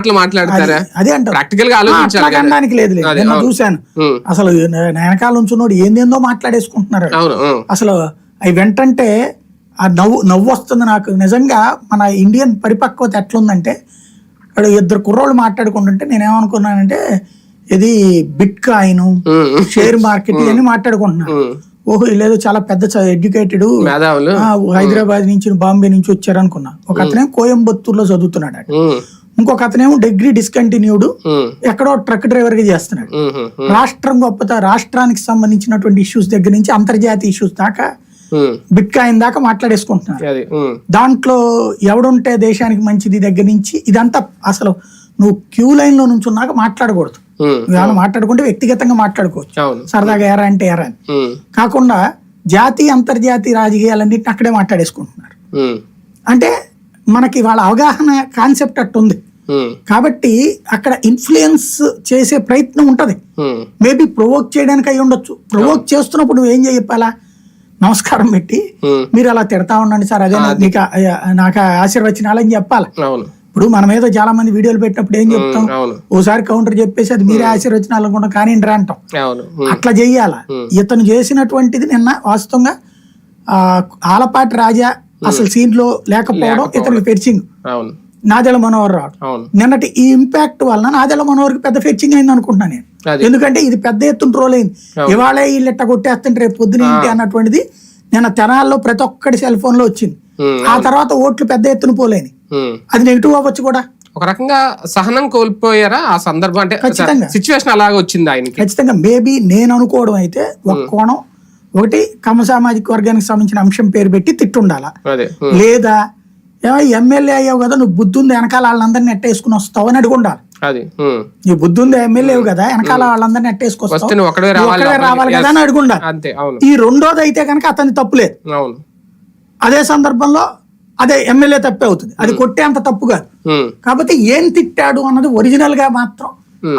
మాటలు మాట్లాడతారా? అదే అంటారు ప్రాక్టికల్గా ఆలోచించాలి కదా. అనడానికి లేదు లేదు నిన్న. చూశాను. అసలు వెనకాల ఉంచున్నోడు ఏందేందో మాట్లాడేసుకుంటున్నారు అసలు అవి వెంటంటే ఆ నవ్వు నవ్వు వస్తుంది నాకు. నిజంగా మన ఇండియన్ పరిపక్వత ఎట్లుందంటే ఇక్కడ ఇద్దరు కుర్రోళ్ళు మాట్లాడుకుంటుంటే నేనేమనుకున్నానంటే ఇది బిట్ కాయిన్ షేర్ మార్కెట్ ఇవన్నీ మాట్లాడుకుంటున్నాను. ఓహో లేదు చాలా పెద్ద ఎడ్యుకేటెడ్ హైదరాబాద్ నుంచి బాంబే నుంచి వచ్చారు అనుకున్నా ఒక అతనే కోయంబత్తూరులో చదువుతున్నాడు అట. ఇంకొక అతనేమో డిగ్రీ డిస్కంటిన్యూడ్ ఎక్కడో ట్రక్ డ్రైవర్గా చేస్తున్నాడు రాష్ట్రం గొప్పత రాష్ట్రానికి సంబంధించినటువంటి ఇష్యూస్ దగ్గర నుంచి అంతర్జాతీయ ఇష్యూస్ దాకా బిట్ కాయిన్ దాకా మాట్లాడేసుకుంటున్నారు. దాంట్లో ఎవడుంటే దేశానికి మంచిది దగ్గర నుంచి ఇదంతా అసలు నువ్వు క్యూ లైన్లో నుంచి ఉన్నాక మాట్లాడకూడదు. ఏమైనా మాట్లాడుకుంటే వ్యక్తిగతంగా మాట్లాడుకోవచ్చు. సరదాగా ఎరా అంటే ఎరా అని. కాకుండా జాతీయ అంతర్జాతీయ రాజకీయాలన్నింటిని అక్కడే మాట్లాడేసుకుంటున్నారు. అంటే మనకి వాళ్ళ అవగాహన కాన్సెప్ట్ అట్టుంది. కాబట్టి అక్కడ ఇన్ఫ్లుయెన్స్ చేసే ప్రయత్నం ఉంటది. మేబీ ప్రొవోక్ చేయడానికి అయి ఉండొచ్చు. ప్రొవోక్ చేస్తున్నప్పుడు నువ్వు ఏం చెప్పాలా నమస్కారం పెట్టి ఉమ్, మీరు అలా తిడతా ఉండండి సార్. అదే నాకు మీకు ఆ- నాకు ఆశీర్వచనాలని చెప్పాలి? ఇప్పుడు మన మీద చాలా మంది వీడియోలు పెట్టినప్పుడు ఏం చెప్తాం? అవును. ఓసారి కౌంటర్ చెప్పేసి అది మీరే ఆశీర్వచనాలు అనుకుంటా కానీ అంటాం. అట్లా చెయ్యాల? ఇతను చేసినటువంటిది నిన్న వాస్తవంగా ఆలపాటి రాజా అసలు సీన్లో లేకపోవడం ఇతనికి ఫెర్చింగ్ అవును. నాదెల మనోహర్ అవును. నిన్నటి ఈ ఇంపాక్ట్ వలన నాదెల మనోహర్ పెద్ద ఫెర్చింగ్ అయింది అనుకుంటున్నాను నేను. ఎందుకంటే ఇది పెద్ద ఎత్తున ట్రోల్ అయింది. ఇవాళ వీళ్ళు ఇట్ట కొట్టేస్తుంటే రేపు పొద్దున ఏంటి అన్నటువంటిది నిన్న తెనాల్లో ప్రతి ఒక్కటి సెల్ ఫోన్లో వచ్చింది. ఆ తర్వాత ఓట్లు పెద్ద ఎత్తున పోలేని. అది నెగిటివ్ అవ్వచ్చు కూడా. ఒక రకంగా సహనం కోల్పోయారా ఆ సందర్భం? అంటే ఖచ్చితంగా. సిచ్యువేషన్ అలాగే వచ్చింది ఆయనకి. ఖచ్చితంగా. మేబీ నేను అనుకోవడం అయితే ఒక కోణం ఒకటి కమ సామాజిక వర్గానికి సంబంధించిన అంశం పేరు పెట్టి తిట్టుండాల? లేదా ఏమో ఎమ్మెల్యే అయ్యావు కదా నువ్వు బుద్ధి ఉంది వెనకాల వాళ్ళందరినీ నెట్టేసుకుని వస్తావు అని అడిగి ఉండాలి అది. నీ బుద్ధి ఉంది ఎమ్మెల్యే కదా వెనకాల వాళ్ళందరినీ నెట్టేసుకొస్తావు. నువ్వు రావాలి కదా. అని అడిగి ఉండాలి అంతే అవును. ఈ రెండోది అయితే కనుక అతని తప్పులేదు అవును. అదే సందర్భంలో అదే ఎమ్మెల్యే తప్పే అవుతుంది. అది కొట్టే అంత తప్పు కాదు. కాబట్టి ఏం తిట్టాడు అన్నది ఒరిజినల్గా మాత్రం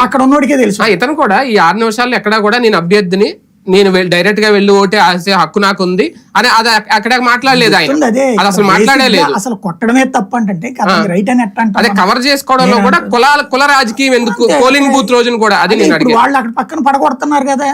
అక్కడ ఉన్నోడికే తెలుసు. ఇతను కూడా ఈ ఆరు నిమిషాల్లో ఎక్కడా కూడా నేను అభ్యర్థిని నేను డైరెక్ట్గా వెళ్ళి ఓటే ఆసే హక్కు నాకు ఉంది అని అది అక్- అక్కడ మాట్లాడలేదు ఆయన. అదే. అసలు మాట్లాడే basic గా లేదు అసలు కొట్టడమే తప్పు అంటే రైట్ అని అదే కవర్ చేసుకోవడంలో కూడా కుల కుల రాజకీయం ఎందుకు? పోలింగ్ బూత్ రోజున కూడా అది నేను అడిగాను వాళ్ళు అక్కడ పక్కన పడగొడుతున్నారు కదా.